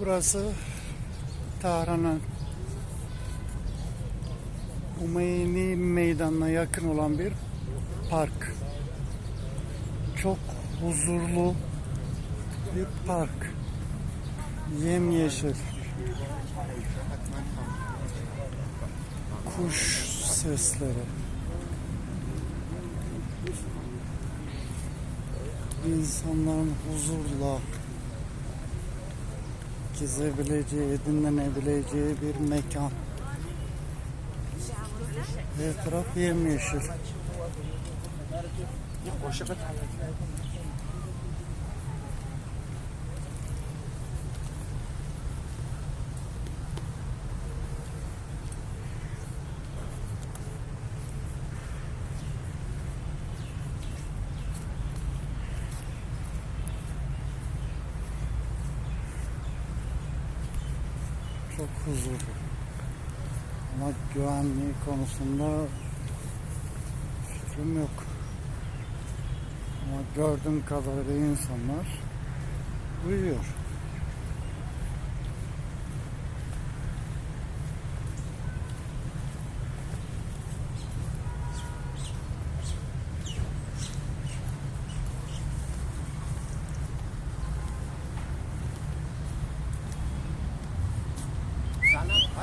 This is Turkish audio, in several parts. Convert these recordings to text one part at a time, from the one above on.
Burası Tahran'ın Umeyni Meydanı'na yakın olan bir park. Çok huzurlu bir park. Yemyeşil. Kuş sesleri. İnsanların huzurla gezebileceği, dinlenebileceği bir mekan. Her taraf yemyeşil. Çok huzurlu. Ama güvenliği konusunda fikrim yok. Ama gördüğüm kadarıyla insanlar uyuyor.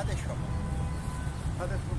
Hades yok. Hades bu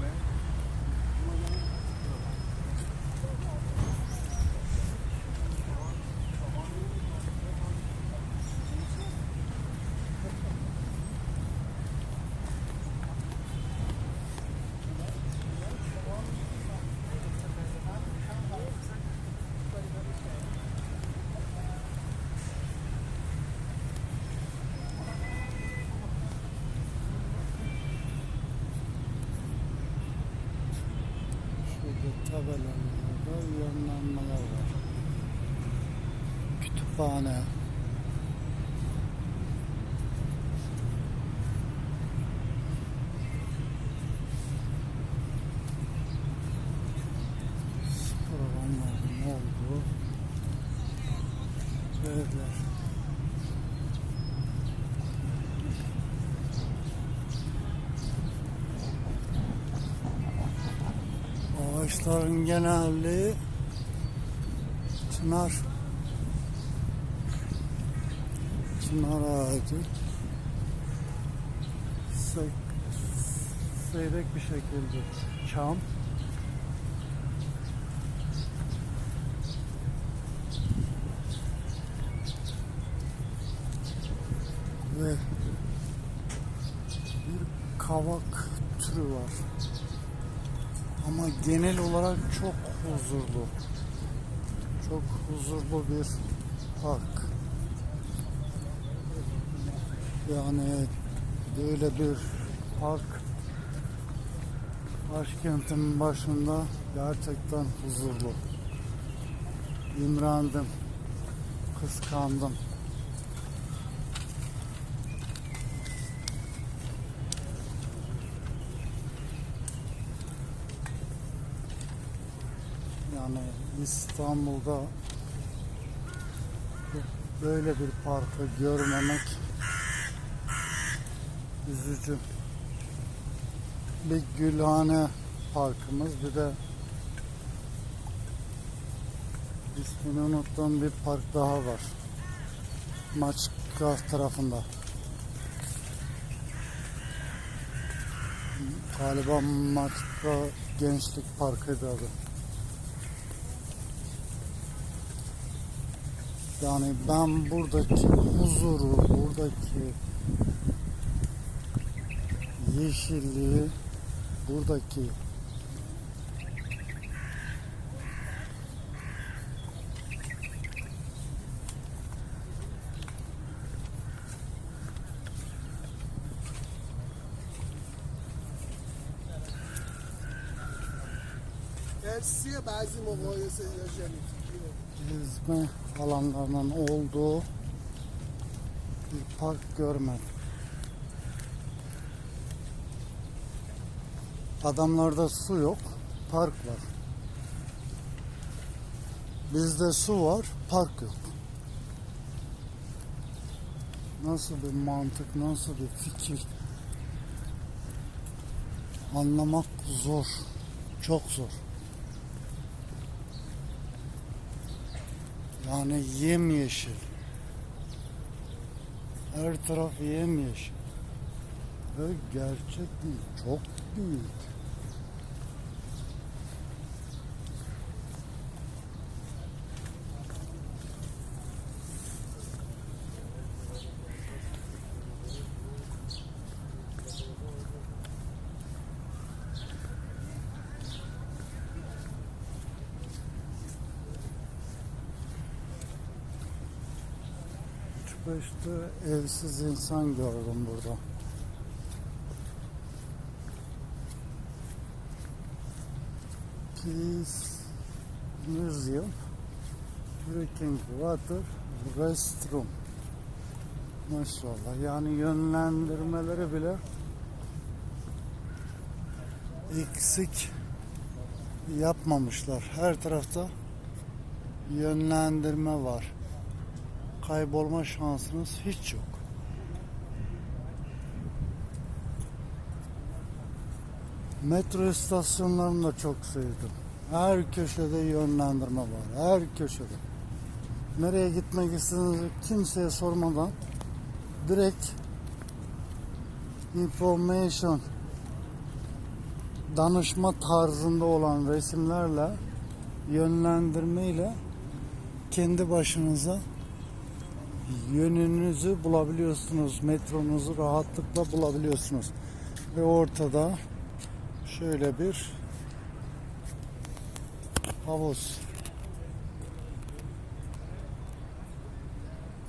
tabelalarda yönlenmeler var. Kütüphane. Alanlarının olduğu yerler. Ağaçların genelliği çınar. Çınar ağacı. Sek, seyrek bir şekilde çam. Ve bir kavak türü var. Ama genel olarak çok huzurlu. Çok huzurlu bir park. Yani böyle bir park başkentin başında gerçekten huzurlu. İmrendim. Kıskandım. Yani İstanbul'da böyle bir parkı görmemek üzücü. Bir Gülhane parkımız bir de ismini unuttuğum bir park daha var. Maçka tarafında. Galiba Maçka Gençlik Parkı'ydı adı. Yani ben buradaki huzuru, buradaki yeşilliği, buradaki مرسی بعضی مقایسه یا işletme alanlarının olduğu bir park görmedim. Adamlarda su yok, park var. Bizde su var, park yok. Nasıl bir mantık, nasıl bir fikir anlamak zor. Çok zor. Yani yemyeşil. Her taraf yemyeşil. Ve gerçekten çok büyük. Beşte evsiz insan gördüm burada. Peace Museum Drinking Water Restroom Maşallah yani yönlendirmeleri bile eksik yapmamışlar. Her tarafta yönlendirme var kaybolma şansınız hiç yok. Metro istasyonlarını da çok sevdim. Her köşede yönlendirme var. Her köşede. Nereye gitmek istediğinizi kimseye sormadan direkt information danışma tarzında olan resimlerle yönlendirmeyle kendi başınıza yönünüzü bulabiliyorsunuz. Metronuzu rahatlıkla bulabiliyorsunuz. Ve ortada şöyle bir havuz.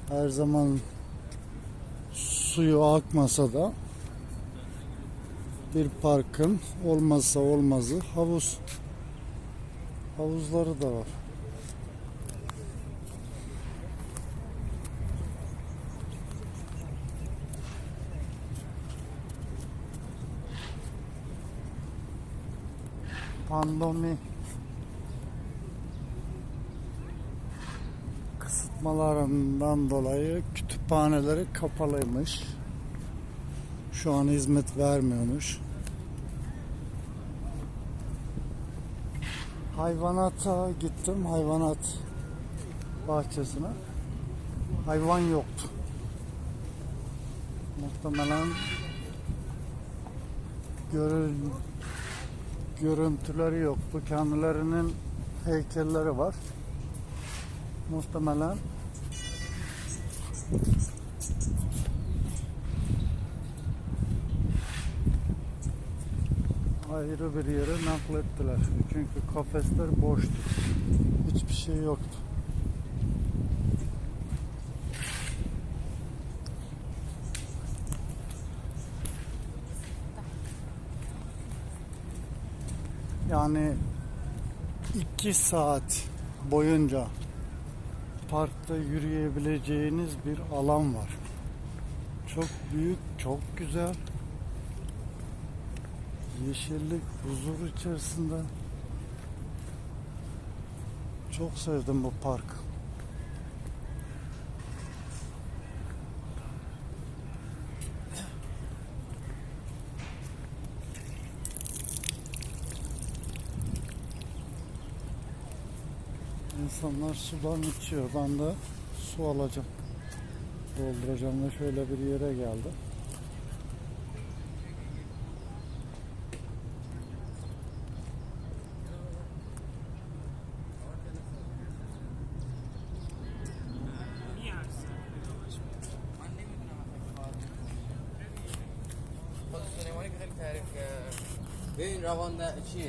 Her zaman suyu akmasa da bir parkın olmazsa olmazı havuz. Havuzları da var. Pandemi kısıtmalarından dolayı kütüphaneleri kapalıymış. Şu an hizmet vermiyormuş. Hayvanata gittim, hayvanat bahçesine. Hayvan yoktu. Muhtemelen görül görüntüleri yok. Bu kendilerinin heykelleri var. Muhtemelen ayrı bir yere naklettiler. Çünkü kafesler boştu. Hiçbir şey yoktu. Yani iki saat boyunca parkta yürüyebileceğiniz bir alan var. Çok büyük, çok güzel. Yeşillik, huzur içerisinde. Çok sevdim bu park. İnsanlar sudan içiyor. Ben de su alacağım. Dolduracağım da şöyle bir yere geldim. Bugün Ravan'da şey